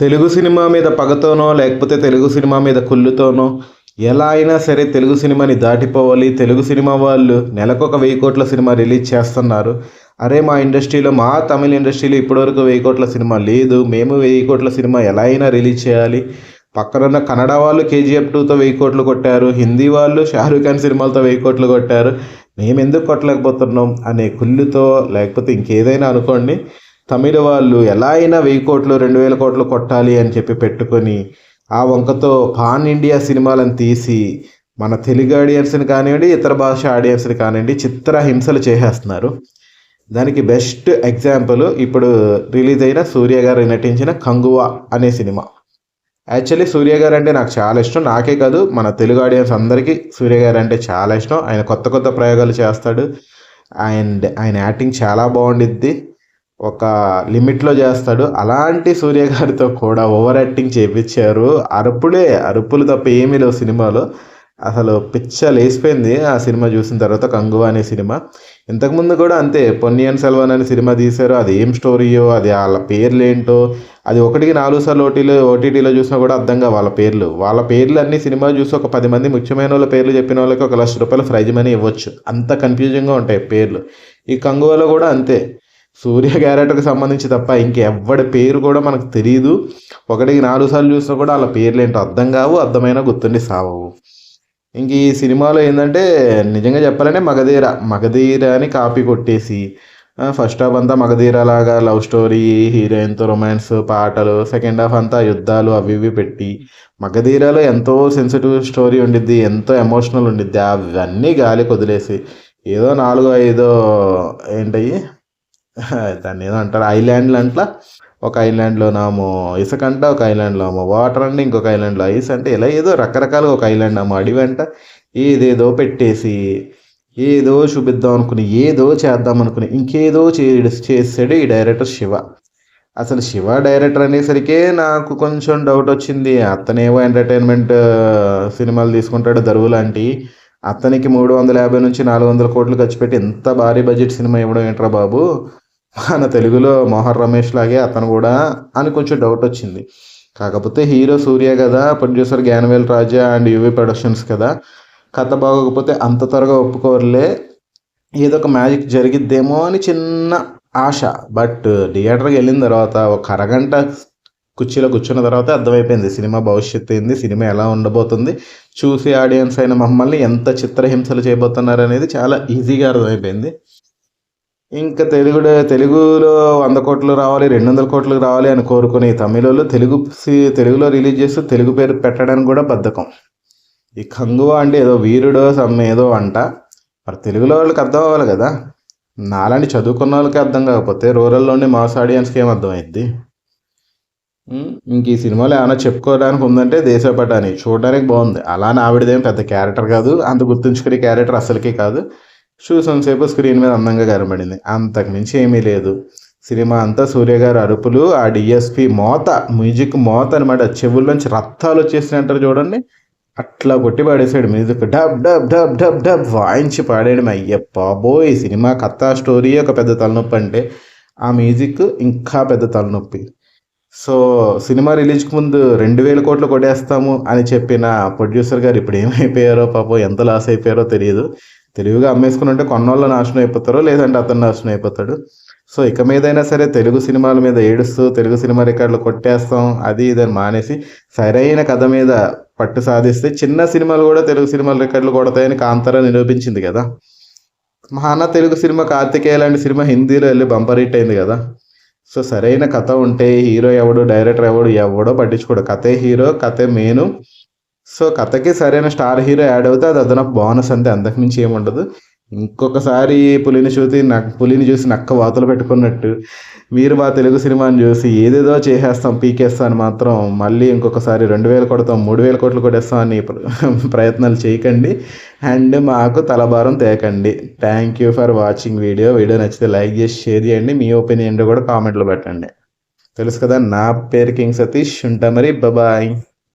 Telugu cinema మీద పగతోనో లేకపోతే Telugu cinema మీద కుళ్ళుతోనో ఎలా అయినా సరే తెలుగు సినిమాని దాటిపోవాలి. తెలుగు సినిమా వాళ్ళు నెలకొక వెయ్యి కోట్ల సినిమా రిలీజ్ చేస్తున్నారు. అరే మా ఇండస్ట్రీలో మా తమిళ ఇండస్ట్రీలో ఇప్పటివరకు వెయ్యి కోట్ల సినిమా లేదు. మేము వెయ్యి కోట్ల సినిమా ఎలా అయినా రిలీజ్ చేయాలి. పక్కనున్న కన్నడ వాళ్ళు కేజీఎఫ్ టూతో వెయ్యి కోట్లు కొట్టారు. హిందీ వాళ్ళు షారూఖ్ ఖాన్ సినిమాలతో వెయ్యి కోట్లు కొట్టారు. మేము ఎందుకు కొట్టలేకపోతున్నాం? అనే కుళ్ళుతో లేకపోతే ఇంకేదైనా అనుకోండి. తమిళ వాళ్ళు ఎలా అయినా వెయ్యి కోట్లు రెండు వేల కోట్లు కొట్టాలి అని చెప్పి పెట్టుకొని ఆ వంకతో పాన్ ఇండియా సినిమాలను తీసి మన తెలుగు ఆడియన్స్ని కానివ్వండి ఇతర భాష ఆడియన్స్ని కానివ్వండి చిత్ర హింసలు చేసేస్తున్నారు. దానికి బెస్ట్ ఎగ్జాంపుల్ ఇప్పుడు రిలీజ్ అయిన సూర్య గారు నటించిన కంగువా అనే సినిమా. యాక్చువల్లీ సూర్య గారు అంటే నాకు చాలా ఇష్టం. నాకే కాదు మన తెలుగు ఆడియన్స్ అందరికీ సూర్య గారు అంటే చాలా ఇష్టం. ఆయన కొత్త కొత్త ప్రయోగాలు చేస్తాడు. అండ్ ఆయన యాక్టింగ్ చాలా బాగుండిద్ది. ఒక లిమిట్లో చేస్తాడు. అలాంటి సూర్య గారితో కూడా ఓవర్ యాక్టింగ్ చేయించారు అరుపులే అరుపులు తప్ప ఏమీ లేవు సినిమాలో. అసలు పిచ్చ లేసిపోయింది ఆ సినిమా చూసిన తర్వాత కంగువా అనే సినిమా. ఇంతకుముందు కూడా అంతే పొన్నియన్ సెల్వన్ అనే సినిమా తీశారు. అది ఏం స్టోరీయో అది వాళ్ళ పేర్లు ఏంటో అది ఒకటికి నాలుగు సార్లు ఓటీలో ఓటీటీలో చూసినా కూడా అర్థంగా వాళ్ళ పేర్లు. వాళ్ళ పేర్లు అన్ని సినిమా చూసి ఒక పది మంది ముఖ్యమైన వాళ్ళ పేర్లు చెప్పిన వాళ్ళకి ఒక లక్ష రూపాయలు ప్రైజ్ మనీ ఇవ్వచ్చు. అంత కన్ఫ్యూజింగ్గా ఉంటాయి పేర్లు. ఈ కంగువాలో కూడా అంతే. సూర్య క్యారెక్టర్కి సంబంధించి తప్ప ఇంకెవ్వడి పేరు కూడా మనకు తెలియదు ఒకటికి నాలుగు సార్లు చూసినా కూడా వాళ్ళ పేర్లు ఏంటో అర్థం కావు అర్థమైన గుర్తుండి సావవు. ఇంక ఈ సినిమాలో ఏంటంటే నిజంగా చెప్పాలంటే మగధీర మగధీర అని కాపీ కొట్టేసి ఫస్ట్ హాఫ్ అంతా మగధీర లాగా లవ్ స్టోరీ హీరోయిన్తో రొమాన్స్ పాటలు సెకండ్ హాఫ్ అంతా యుద్ధాలు అవి ఇవి పెట్టి మగధీరలో ఎంతో సెన్సిటివ్ స్టోరీ ఉండిద్ది ఎంతో ఎమోషనల్ ఉండిద్ది అవన్నీ గాలి వదిలేసి ఏదో నాలుగో ఐదో ఏంటయ్యి? దాన్ని ఏదో అంటారు ఐలాండ్లు అంట్లా. ఒక ఐలాండ్లో నామో ఇసుక అంట ఒక ఐలాండ్లో ఏమో వాటర్ అంటే ఇంకొక ఐలాండ్లో ఐస్ అంటే. ఇలా ఏదో రకరకాలుగా ఒక ఐలాండ్ అమ్మ అడవి అంట. ఏదేదో పెట్టేసి ఏదో చూపిద్దాం అనుకుని ఏదో చేద్దాం అనుకుని ఇంకేదో చేసాడు ఈ డైరెక్టర్ శివ. అసలు శివ డైరెక్టర్ అనేసరికే నాకు కొంచెం డౌట్ వచ్చింది. అతనేవో ఎంటర్టైన్మెంట్ సినిమాలు తీసుకుంటాడు దరువు లాంటి. అతనికి మూడు వందల యాభై నుంచి నాలుగు వందల కోట్లు ఖర్చు పెట్టి ఎంత భారీ బడ్జెట్ సినిమా ఇవ్వడం ఏంట్రా బాబు? మన తెలుగులో మోహన్ రమేష్ లాగే అతను కూడా అని కొంచెం డౌట్ వచ్చింది. కాకపోతే హీరో సూర్య కదా producer Gnanavel Raja and UV productions కదా. కథ బాగోకపోతే అంత త్వరగా ఒప్పుకోరులే. ఏదో ఒక మ్యాజిక్ జరిగిద్దేమో అని చిన్న ఆశ. బట్ థియేటర్కి వెళ్ళిన తర్వాత ఒక అరగంట కుర్చీలో కూర్చున్న తర్వాత అర్థమైపోయింది. సినిమా భవిష్యత్తు ఏంది సినిమా ఎలా ఉండబోతుంది చూసి ఆడియన్స్ అయిన మమ్మల్ని ఎంత చిత్రహింసలు చేయబోతున్నారు అనేది చాలా ఈజీగా అర్థమైపోయింది. ఇంకా తెలుగు తెలుగులో వంద కోట్లు రావాలి రెండు వందల కోట్లు రావాలి అని కోరుకునే తమిళలో తెలుగు తెలుగులో రిలీజ్ చేస్తూ తెలుగు పేరు పెట్టడానికి కూడా బద్ధకం. ఈ కంగువ అంటే ఏదో వీరుడో సమ్ ఏదో అంట. మరి తెలుగులో వాళ్ళకి అర్థం అవ్వాలి కదా. నాలాంటి చదువుకున్న వాళ్ళకి అర్థం కాకపోతే రూరల్లోని మాస్ ఆడియన్స్కి ఏం అర్థమైద్ది? ఇంక ఈ సినిమాలో ఏమైనా చెప్పుకోవడానికి ఉందంటే దేశపటాని. చూడడానికి బాగుంది. అలానే ఆవిడదేం పెద్ద క్యారెక్టర్ కాదు. అంత గుర్తుంచుకునే క్యారెక్టర్ అసలుకే కాదు. చూసినంతసేపు స్క్రీన్ మీద అందంగా కనబడింది. అంతకుమించి ఏమీ లేదు. సినిమా అంతా సూర్య గారు అరుపులు ఆ డిఎస్పి మోత మ్యూజిక్ మోత అనమాట చెవుల్లోంచి రక్తాలు వచ్చేసినట్టు చూడండి. అట్లా కొట్టి పాడేసాడు music. Dub dub dub dub dub వాయించి పాడాడు అయ్య బాబోయ్. సినిమా కథ స్టోరీ ఒక పెద్ద తలనొప్పి అంటే ఆ మ్యూజిక్ ఇంకా పెద్ద తలనొప్పి. సో సినిమా రిలీజ్కి ముందు రెండు వేల కోట్లు కొట్టేస్తాము అని చెప్పిన ప్రొడ్యూసర్ గారు ఇప్పుడు ఏమైపోయారో పాపం ఎంత లాస్ అయిపోయారో తెలియదు. తెలుగుగా అమ్మేసుకుని ఉంటే కొన్నోళ్ళు నాశనం అయిపోతారో లేదంటే అతను నాశనం అయిపోతాడు. సో ఇక మీదైనా సరే తెలుగు సినిమాల మీద ఏడుస్తూ తెలుగు సినిమా రికార్డులు కొట్టేస్తాం అది ఇదని మానేసి సరైన కథ మీద పట్టు సాధిస్తే చిన్న సినిమాలు కూడా తెలుగు సినిమాల రికార్డులు కొడతాయని కాంతారా నిరూపించింది కదా. మహాన తెలుగు సినిమా కార్తికేయ లాంటి సినిమా హిందీలో వెళ్ళి బంపర్ హిట్ అయింది కదా. సో సరైన కథ ఉంటే హీరో ఎవడు డైరెక్టర్ ఎవడు ఎవడో పట్టించుకోడు. కథే హీరో కథే మెయిన్. సో కథకి సరైన స్టార్ హీరో యాడ్ అవుతే అది అదనపు బోనస్ అంతే. అంతకుమించి ఏముండదు ఇంకొకసారి పులిని చూసి నక్ పులిని చూసి నక్క వాతలు పెట్టుకున్నట్టు మీరు మా తెలుగు సినిమాని చూసి ఏదేదో చేసేస్తాం పీకేస్తాం అని మాత్రం మళ్ళీ ఇంకొకసారి రెండు వేలు కొడతాం మూడు వేల కోట్లు కొట్టేస్తాం అని ప్రయత్నాలు చేయకండి. అండ్ మాకు తలభారం తేకండి. Thank you for watching video video నచ్చితే లైక్ చేసి షేర్ చేయండి. మీ ఒపీనియన్ కూడా కామెంట్లో పెట్టండి. తెలుసు కదా నా పేరు కింగ్ సతీష్. ఉంటా మరి. బాయ్